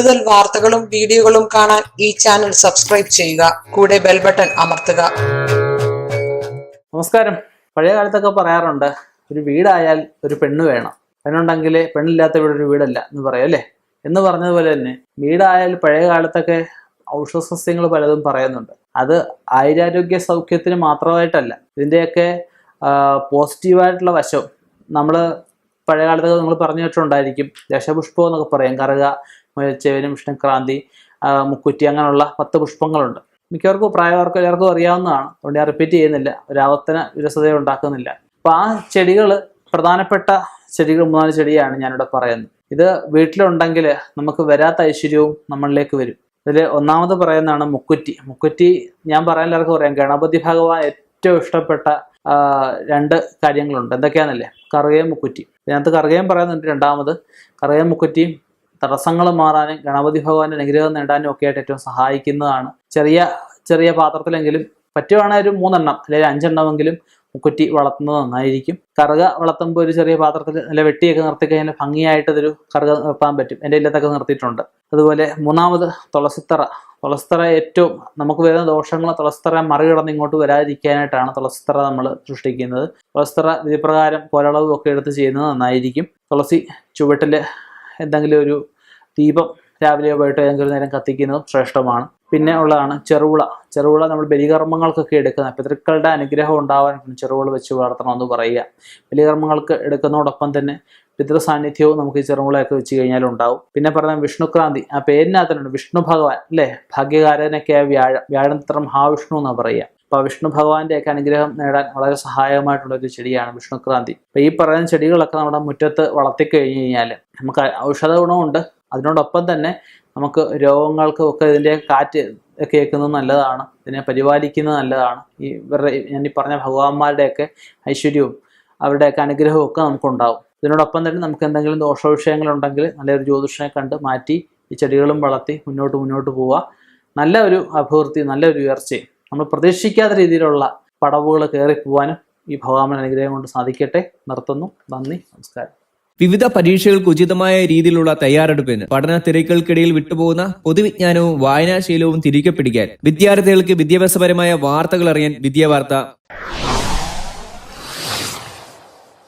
കൂടുതൽ വാർത്തകളും വീഡിയോകളും കാണാൻ ഈ ചാനൽ സബ്സ്ക്രൈബ് ചെയ്യുക. കൂടെ ബെൽ ബട്ടൺ അമർത്തുക. നമസ്കാരം. പഴയ കാലത്തൊക്കെ പറയാറുണ്ട് ഒരു വീടായാൽ ഒരു പെണ്ണ് വേണം. പെണ്ണുണ്ടെങ്കിൽ പെണ്ണില്ലാത്ത വീട് ഒരു വീടല്ല എന്ന് പറയും അല്ലേ? എന്ന് പറഞ്ഞതുപോലെ തന്നെ വീടായാൽ പഴയ കാലത്തൊക്കെ ഔഷധ സസ്യങ്ങൾ പലതും പറയുന്നുണ്ട്. അത് ആയുരാരോഗ്യ സൗഖ്യത്തിന് മാത്രമായിട്ടല്ല ഇതിന്റെയൊക്കെ പോസിറ്റീവായിട്ടുള്ള വശം നമ്മൾ പഴയ കാലത്തൊക്കെ നിങ്ങൾ പറഞ്ഞു കേട്ടിട്ടുണ്ടായിരിക്കും ദശപുഷ്പം എന്നൊക്കെ പറയും കറുക മുയച്ചേവനും വിഷ്ണുക്രാന്തി ആ, മുക്കുറ്റി അങ്ങനെയുള്ള പത്ത് പുഷ്പങ്ങളുണ്ട്. മിക്കവർക്കും പ്രായവർക്കും എല്ലാവർക്കും അറിയാവുന്നതാണ്. അതുകൊണ്ട് ഞാൻ റിപ്പീറ്റ് ചെയ്യുന്നില്ല. ഒരു ആവർത്തന വിരസത ഉണ്ടാക്കുന്നില്ല. അപ്പൊ ആ ചെടികൾ പ്രധാനപ്പെട്ട ചെടികൾ മൂന്നാൽ ചെടിയാണ് ഞാനിവിടെ പറയുന്നത്. ഇത് വീട്ടിലുണ്ടെങ്കിൽ നമുക്ക് വരാത്ത ഐശ്വര്യവും നമ്മളിലേക്ക് വരും. ഇതിൽ ഒന്നാമത് പറയുന്നതാണ് മുക്കുറ്റി. മുക്കുറ്റി ഞാൻ പറയാൻ എല്ലാവർക്കും പറയാം ഗണപതി ഭഗവാൻ ഏറ്റവും ഇഷ്ടപ്പെട്ട രണ്ട് കാര്യങ്ങളുണ്ട്. എന്തൊക്കെയാണെന്നല്ലേ? കറുകയും മുക്കുറ്റി ഇതിനകത്ത് കറുകയും പറയുന്നുണ്ട് രണ്ടാമത്. കറുകയും മുക്കുറ്റിയും തടസ്സങ്ങൾ മാറാനും ഗണപതി ഭഗവാന്റെ അനുഗ്രഹം നേടാനും ഒക്കെ ആയിട്ട് ഏറ്റവും സഹായിക്കുന്നതാണ്. ചെറിയ ചെറിയ പാത്രത്തിലെങ്കിലും പറ്റുവാണെങ്കിൽ ഒരു മൂന്നെണ്ണം അല്ലെങ്കിൽ അഞ്ചെണ്ണമെങ്കിലും മുക്കുറ്റി വളർത്തുന്നത് നന്നായിരിക്കും. കറുക വളർത്തുമ്പോൾ ഒരു ചെറിയ പാത്രത്തിൽ നല്ല വെട്ടിയൊക്കെ നിർത്തി കഴിഞ്ഞാൽ ഭംഗിയായിട്ട് അതൊരു കറുക നിർത്താൻ പറ്റും. എന്റെ ഇല്ലത്തൊക്കെ നിർത്തിയിട്ടുണ്ട്. അതുപോലെ മൂന്നാമത് തുളസിത്തറ. തുളസിത്തറ ഏറ്റവും നമുക്ക് വരുന്ന ദോഷങ്ങൾ തുളസിത്തറ മറികടന്ന് ഇങ്ങോട്ട് വരാതിരിക്കാനായിട്ടാണ് തുളസിത്തറ നമ്മൾ സൃഷ്ടിക്കുന്നത്. തുളസിത്തറ വിധിപ്രകാരം കൊലളവും ഒക്കെ എടുത്ത് ചെയ്യുന്നത് നന്നായിരിക്കും. തുളസി ചുവട്ടിൽ എന്തെങ്കിലും ഒരു ദീപം രാവിലെയോ വൈകിട്ടോ ഏതെങ്കിലും നേരം കത്തിക്കുന്നതും ശ്രേഷ്ഠമാണ്. പിന്നെ ഉള്ളതാണ് ചെറുവിള. ചെറുവിള നമ്മൾ ബലികർമ്മങ്ങൾക്കൊക്കെ എടുക്കുന്ന പിതൃക്കളുടെ അനുഗ്രഹം ഉണ്ടാവാൻ ചെറുവിള വെച്ച് വളർത്തണമെന്ന് പറയുക. ബലികർമ്മങ്ങൾക്ക് എടുക്കുന്നതോടൊപ്പം തന്നെ പിതൃ സാന്നിധ്യവും നമുക്ക് ഈ ചെറുവിളയൊക്കെ വെച്ച് കഴിഞ്ഞാൽ ഉണ്ടാവും. പിന്നെ പറഞ്ഞ വിഷ്ണുക്രാന്തി. ആ പേരിനകത്തുണ്ട് വിഷ്ണു ഭഗവാൻ അല്ലേ? ഭാഗ്യകാരനൊക്കെയായ വ്യാഴം വ്യാഴനത്ര മഹാവിഷ്ണു എന്നാണ് പറയുക. അപ്പൊ ആ വിഷ്ണു ഭഗവാന്റെ ഒക്കെ അനുഗ്രഹം നേടാൻ വളരെ സഹായകമായിട്ടുള്ള ഒരു ചെടിയാണ് വിഷ്ണുക്രാന്തി. അപ്പൊ ഈ പറയുന്ന ചെടികളൊക്കെ നമ്മുടെ മുറ്റത്ത് വളർത്തി കഴിഞ്ഞു കഴിഞ്ഞാൽ നമുക്ക് ഔഷധ ഗുണമുണ്ട്. അതിനോടൊപ്പം തന്നെ നമുക്ക് രോഗങ്ങൾക്കും ഒക്കെ ഇതിന്റെ കാറ്റ് ഒക്കെ കേൾക്കുന്നത് നല്ലതാണ്. ഇതിനെ പരിപാലിക്കുന്നത് നല്ലതാണ്. ഈ ഇവരുടെ ഞാൻ ഈ പറഞ്ഞ ഭഗവാന്മാരുടെയൊക്കെ ഐശ്വര്യവും അവരുടെയൊക്കെ അനുഗ്രഹവും ഒക്കെ നമുക്കുണ്ടാവും. ഇതിനോടൊപ്പം തന്നെ നമുക്ക് എന്തെങ്കിലും ദോഷവിഷയങ്ങളുണ്ടെങ്കിൽ നല്ലൊരു ജ്യോതിഷനെ കണ്ട് മാറ്റി ഈ ചെടികളും വളർത്തി മുന്നോട്ട് മുന്നോട്ട് പോവുക. നല്ല ഒരു അഭിവൃദ്ധി നല്ലൊരു ഉയർച്ചയും. നമ്മൾ പ്രതീക്ഷിക്കാത്ത രീതിയിലുള്ള പടവുകൾ കയറി പോകാനും ഈ ഭഗവാൻ അനുഗ്രഹം കൊണ്ട് സാധിക്കട്ടെ. നിർത്തുന്നു. നന്ദി. നമസ്കാരം. വിവിധ പരീക്ഷകൾക്ക് ഉചിതമായ രീതിയിലുള്ള തയ്യാറെടുപ്പിന് പഠന തിരക്കുകൾക്കിടയിൽ വിട്ടുപോകുന്ന പൊതുവിജ്ഞാനവും വായനാശീലവും തിരികെ പിടിക്കാൻ വിദ്യാർത്ഥികൾക്ക് വിദ്യാഭ്യാസപരമായ വാർത്തകൾ അറിയാൻ വിദ്യാവാർത്ത